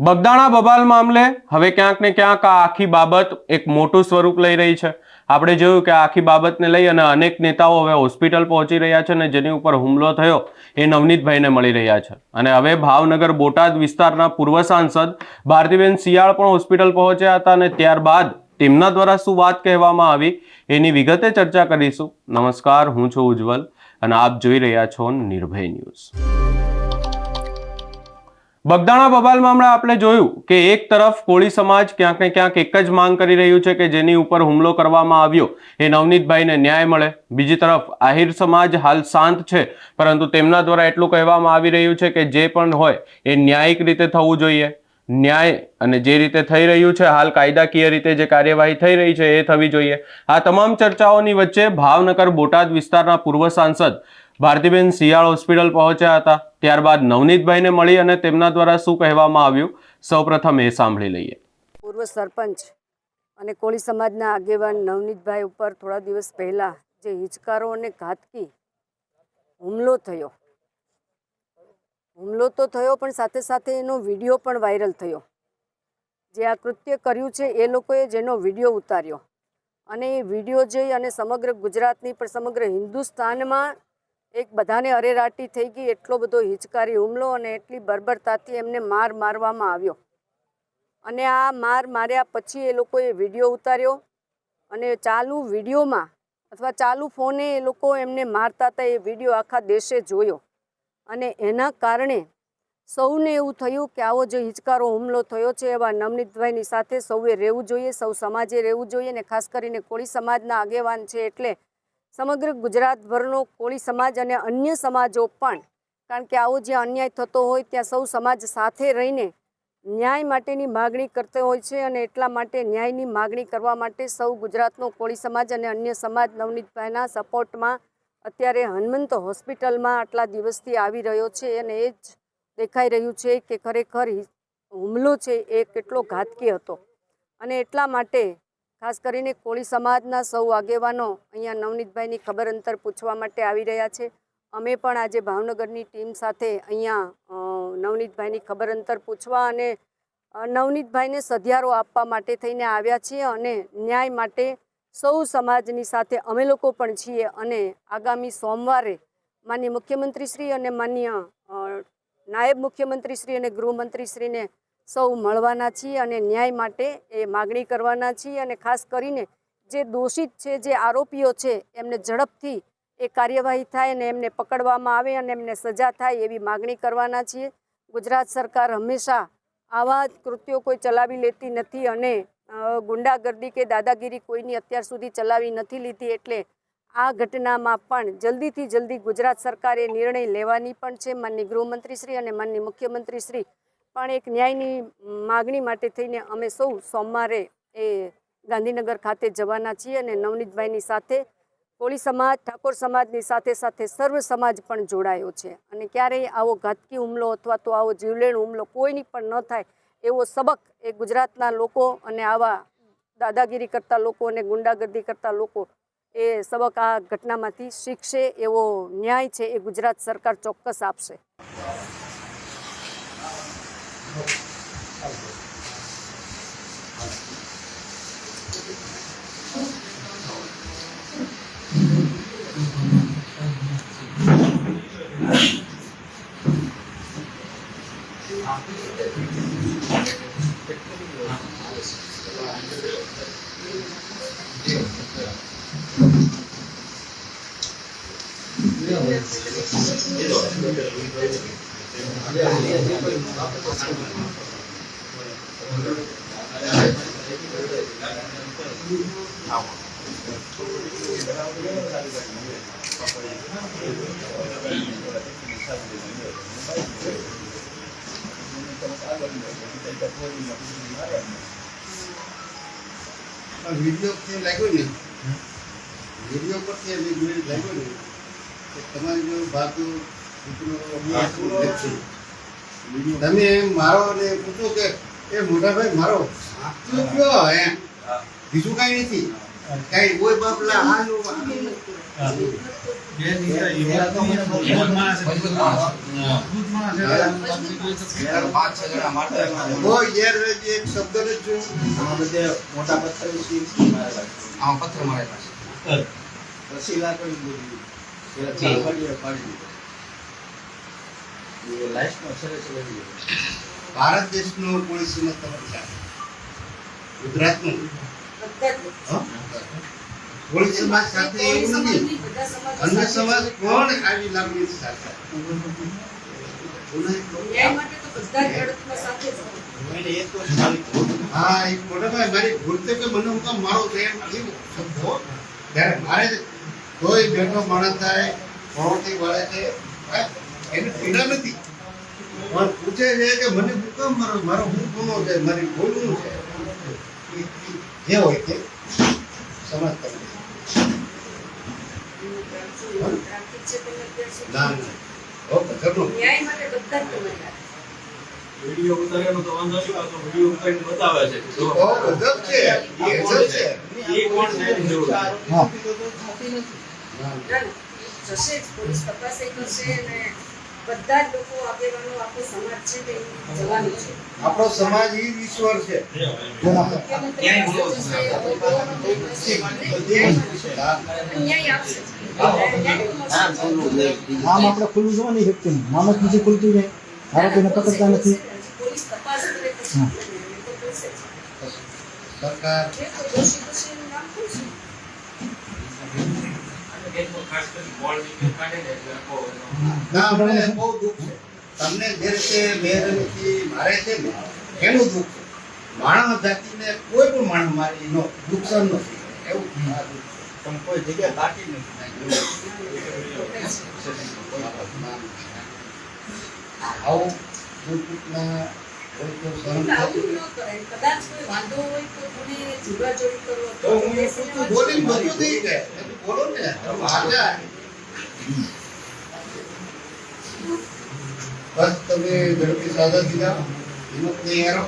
બગદાણા બબાલ મામલે હવે ક્યાંક ને ક્યાંક આ આખી બાબત એક મોટું સ્વરૂપ લઈ રહી છે. આપણે જોયું કે આખી બાબતને લઈ અને અનેક નેતાઓ હવે હોસ્પિટલ પહોંચી રહ્યા છે અને જેની ઉપર હુમલો થયો એ નવનીતભાઈને મળી રહ્યા છે. અને હવે ભાવનગર બોટાદ વિસ્તારના પૂર્વ સાંસદ ભારતીબેન શિયાળ પણ હોસ્પિટલ પહોંચ્યા હતા અને ત્યારબાદ તેમના દ્વારા શું વાત કહેવામાં આવી એની વિગતે ચર્ચા કરીશું. નમસ્કાર, હું છું ઉજ્જવલ અને આપ જોઈ રહ્યા છો નિર્ભય ન્યૂઝ. બગદાણા બબાલ મામલા આપણે જોયું કે એક તરફ કોળી સમાજ ક્યાંક ને ક્યાંક એક જ માંગ કરી રહ્યું છે કે જેની ઉપર હુમલો કરવામાં આવ્યો. એ નવનીતભાઈને ન્યાય મળે. બીજી તરફ આહિર સમાજ હાલ શાંત છે, પરંતુ તેમના દ્વારા એટલું કહેવામાં આવી રહ્યું છે કે જે પણ હોય એ ન્યાયિક રીતે થવું જોઈએ. ન્યાય અને જે રીતે થઈ રહ્યું છે, હાલ કાયદાકીય રીતે જે કાર્યવાહી થઈ રહી છે એ થવી જોઈએ. આ તમામ ચર્ચાઓની વચ્ચે ભાવનગર બોટાદ વિસ્તારના પૂર્વ સાંસદ ભારતીબેન શિયાળ હોસ્પિટલ પહોંચ્યા હતા. ત્યારબાદ નવનીતભાઈને મળી અને તેમના દ્વારા શું કહેવામાં આવ્યું? સૌપ્રથમ એ સાંભળી લઈએ. પૂર્વ સરપંચ અને કોળી સમાજના આગેવાન નવનીતભાઈ ઉપર થોડા દિવસ પહેલાં જે હિચકારો અને ઘાતકી હુમલો થયો. હુમલો તો થયો, પણ સાથે સાથે એનો વીડિયો પણ વાયરલ થયો. જે આ કૃત્ય કર્યું છે, એ લોકોએ જેનો વીડિયો ઉતાર્યો. અને એ વીડિયો જોઈ અને સમગ્ર ગુજરાતની પણ સમગ્ર હિન્દુસ્તાનમાં એક બધાને અરેરાટી થઈ ગઈ, એટલો બધો હિચકારી હુમલો અને એટલી બર્બરતાથી એમને માર મારવામાં આવ્યો. અને આ માર માર્યા પછી એ લોકોએ વીડિયો ઉતાર્યો અને ચાલુ વિડીયોમાં અથવા ચાલુ ફોને એ લોકો એમને મારતા હતા, એ વીડિયો આખા દેશે જોયો. અને એના કારણે સૌને એવું થયું કે આવો જે હિચકારો હુમલો થયો છે, એવા નવનીતભાઈની સાથે સૌએ રહેવું જોઈએ, સૌ સમાજે રહેવું જોઈએ ને ખાસ કરીને કોળી સમાજના આગેવાન છે એટલે સમગ્ર ગુજરાતભરનો કોળી સમાજ અને અન્ય સમાજો પણ, કારણ કે આવો જે અન્યાય થતો હોય ત્યાં સૌ સમાજ સાથે રહીને ન્યાય માટેની માગણી કરતો હોય છે અને એટલા માટે ન્યાયની માગણી કરવા માટે સૌ ગુજરાતનો કોળી સમાજ અને અન્ય સમાજ નવનીતભાઈના સપોર્ટમાં અત્યારે હનુમંત હોસ્પિટલમાં આટલા દિવસથી આવી રહ્યો છે અને એ જ દેખાઈ રહ્યું છે કે ખરેખર હુમલો છે એ કેટલો ઘાતકી હતો. અને એટલા માટે ખાસ કરીને કોળી સમાજના સૌ આગેવાનો અહીંયા નવનીતભાઈની ખબર અંતર પૂછવા માટે આવી રહ્યા છે. અમે પણ આજે ભાવનગરની ટીમ સાથે અહીંયા નવનીતભાઈની ખબર અંતર પૂછવા અને નવનીતભાઈને સધિયારો આપવા માટે થઈને આવ્યા છીએ અને ન્યાય માટે સૌ સમાજની સાથે અમે લોકો પણ છીએ અને આગામી સોમવારે માન્ય મુખ્યમંત્રીશ્રી અને માન્ય નાયબ મુખ્યમંત્રીશ્રી અને ગૃહમંત્રીશ્રીને સૌ મળવાના છીએ અને ન્યાય માટે એ માગણી કરવાના છીએ અને ખાસ કરીને જે દોષિત છે, જે આરોપીઓ છે, એમને ઝડપથી એ કાર્યવાહી થાય અને એમને પકડવામાં આવે અને એમને સજા થાય એવી માગણી કરવાના છીએ. ગુજરાત સરકાર હંમેશા આવા કૃત્યો કોઈ ચલાવી લેતી નથી અને ગુંડાગર્દી કે દાદાગીરી કોઈની અત્યાર સુધી ચલાવી નથી લીધી એટલે આ ઘટનામાં પણ જલ્દીથી જલ્દી ગુજરાત સરકારે નિર્ણય લેવાની પણ છે. માનની ગૃહમંત્રીશ્રી અને માનની મુખ્યમંત્રીશ્રી પણ એક ન્યાયની માગણી માટે થઈને અમે સૌ સોમવારે એ ગાંધીનગર ખાતે જવાના છીએ અને નવનીતભાઈની સાથે, કોળી સમાજ, ઠાકોર સમાજની સાથે સાથે સર્વ સમાજ પણ જોડાયો છે. અને ક્યારેય આવો ઘાતકી હુમલો અથવા તો આવો જીવલેણ હુમલો કોઈની પણ ન થાય એવો સબક એ ગુજરાતના લોકો અને આવા દાદાગીરી કરતા લોકો અને ગુંડાગર્દી કરતા લોકો એ સબક આ ઘટનામાંથી શીખશે એવો ન્યાય છે એ ગુજરાત સરકાર ચોક્કસ આપશે. પણ વીડિયો લાગ્યો ને? વીડિયો પરથી લાગ્યો ને? તમારી જો છે તમે મારો ને પૂછો કે એ મોટાભાઈ મારો કયો એમ બીજું કઈ નથી. કઈ કોઈ બાપલા હાલું. મોટા પથ્થર પથ્થર મારે પાસે ચાર વાડીએ પાડી દીધો. એ લાસ્ટમાં સરસ લઈ ગયો. ભારત દેશનો. સમાજ સાથે એવું નથી. અન્ય સમાજ કોણ આવી લાગણી સાથે. હા એ મોટા ભાઈ મારી ભૂલ તો કે મને હું મારો એમ શબ્દો. ત્યારે મારે કોઈ બેઠો માણસ થાય પ્રવૃત્તિ વાળે છે એને પીડા નથી. પણ પૂછે છે કે મને શું કામ મારો મારો હું ગુનો છે મારી ભૂલનું છે? જે હોય તે સમાજ કરે. ના ના. હો. વીડિયો ઉતારેલો તો વાંધો નહીં પાછો વીડિયો ઉતારીને બતાવે છે. કે ગજબ છે. એ ગજબ છે? એ કોણ છે? જરૂર છે. થતી નથી. જશે પોલીસ તપાસ કરશે અને બધા જ લોકો આગેવાનો આપણો સમાજ છે તે જવાનું છે. આપણો સમાજ ઈ ઈશ્વર છે. નામ આપણે ખુલ્લું જોવા નહીં શકતું. નામ જ નથી ખુલતું ને. આરોપીને પકડતા નથી. પોલીસ તપાસ કરે. સરકાર ખાસ કરીને બોલ કાઢે ને એટલે આખો ના અમને બહુ દુઃખ છે. તમને જે રીતે મહેરબાનીથી મારે છે ને એનું દુઃખ છે. માણસ જાતિને કોઈ પણ માણસ મારે એનો નુકસાન નથી એવું આ દુઃખ છે. પણ કોઈ જગ્યા બાકી નથી. આવું દુઃખના. કદાચ કોઈ વાંધો હોય તો તમે જોડાજોડી કરો. તો હું બેસીને વાત બોલીને કરો. બધું થઈ જાય. તમે બોલો ને તમે હાજા. બસ તમે ઝડપી સાજા થઈ જાઓ હિંમત નહીં હારો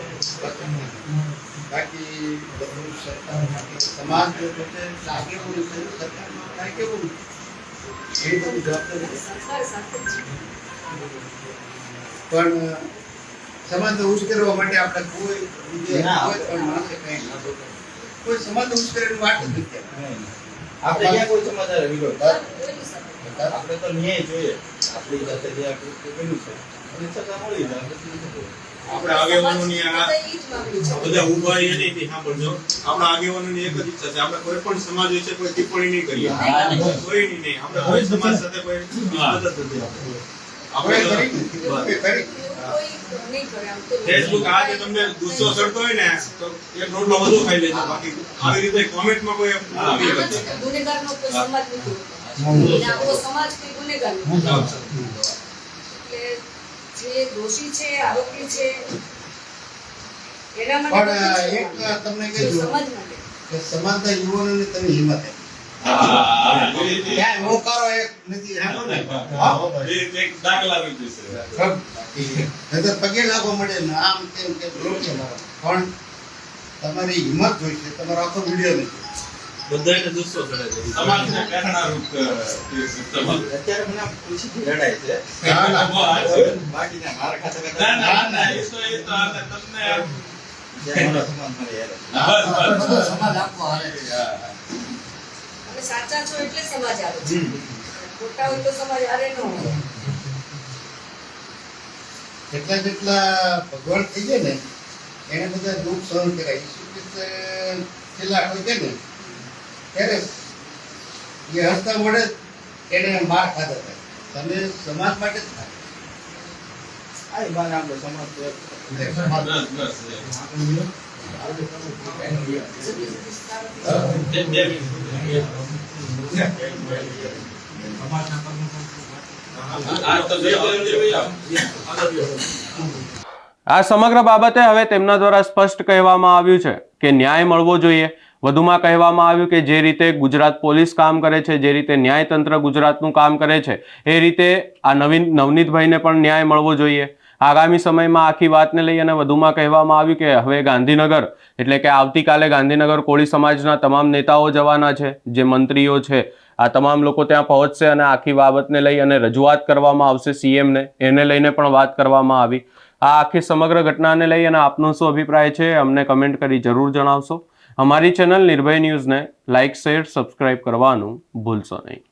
બાકી બધું સરકાર માટે સમાજ જો છે આગેવાનું છે સરકારમાં કાંઈ કેવું એ બધી જવાબદારી સરકાર સાથે જ છે. પણ સમાજને ઉશ્કેરવા માટે આપણે કોઈ બીજે ના. કોઈ પણ માણસે કંઈ ના બોલે. કોઈ સમાજને ઉશ્કેરવાની વાત જ નથી આપણે ક્યાં કોઈ સમાચાર વિરોધ? આપણે તો ન્યાય જોઈએ. આપણી સાથે જે આપણે કર્યું છે. અને સજા મળી જાય આપણે? આગેવાનોની આ બધા ઈ જ માંગણી છે. બધા ઊભા એ નહીં સાંભળજો આપણા આગેવાનોની એક જ ઈચ્છા છે. આપણે કોઈ પણ સમાજ વિશે કોઈ ટિપ્પણી નહીં કરીએ. કોઈ નહીં આપણે કોઈ સમાજ સાથે કોઈ મદદ નથી આપણે આપણે ફેસબુક આજે તમને ગુસ્સો ચડતો હોય ને તો એક રોટલો વધુ ખાઈ લેજો. બાકી આવી રીતે કોમેન્ટમાં કોઈ. ગુનેગારનો કોઈ સમાજ નથી. આપણો સમાજ કોઈ ગુનેગાર એટલે જે દોષી છે આરોપી છે એના માટે પણ એક તમને કહી દઉં સમાજ માટે. કે સમાજના યુવાનોને તમે હિંમત આપો. હા. ક્યાંય એક નથી હાલો ને એક એક દાખલા રૂપ છે ખબ. પગે લાગવા મળે ને આમ તેમ તેમ રોકે પણ તમારી હિંમત જોઈશે તમારો આખો વીડિયો નથી બધાને ગુસ્સો ચડે છે સમાજને પ્રેરણારૂપ સમાજ અત્યારે મને ખુશીથી રડાય છે ના, ના. બાકીના મારા ખાતે ના ના ના એ તો એ તો આ તમને. બસ બસ સમાજ આપવો હારે. તમે સાચા છો એટલે સમાજ આવે છે. ખોટા હોય તો સમાજ આવે ન હોય. જેટલા જેટલા ભગવાન થઈ જાય ને એને બધા દુઃખ સહન કરાય. ઈસુ છેલ્લા હોય છે ને ત્યારે એ હસતા મળે એને માર ખાધા હતા. તમે સમાજ માટે જ આપણો સમાજ આ સમગ્ર બાબતે હવે તેમના દ્વારા સ્પષ્ટ કહેવામાં આવ્યું છે કે ન્યાય મળવો જોઈએ. વધુમાં કહેવામાં આવ્યું કે જે રીતે ગુજરાત પોલીસ કામ કરે છે, જે રીતે ન્યાયતંત્ર ગુજરાતનું કામ કરે છે, એ રીતે આ નવીન નવનીતભાઈને પણ ન્યાય મળવો જોઈએ. આગામી સમયમાં આખી વાતને લઈ અને વધુમાં કહેવામાં આવ્યું કે હવે ગાંધીનગર, એટલે કે આવતીકાલે ગાંધીનગર કોળી સમાજના તમામ નેતાઓ જવાના છે, જે મંત્રીઓ છે, આ તમામ લોકો ત્યાં પહોંચશે અને આખી બાબતને લઈ અને રજૂઆત કરવામાં આવશે સીએમને, એને લઈને પણ વાત કરવામાં આવી. આ આખી સમગ્ર ઘટનાને લઈ અને આપનો શું અભિપ્રાય છે, અમને કમેન્ટ કરી જરૂર જણાવશો. અમારી ચેનલ નિર્ભય ન્યૂઝને લાઇક શેર, સબસ્ક્રાઇબ કરવાનું ભૂલશો નહીં.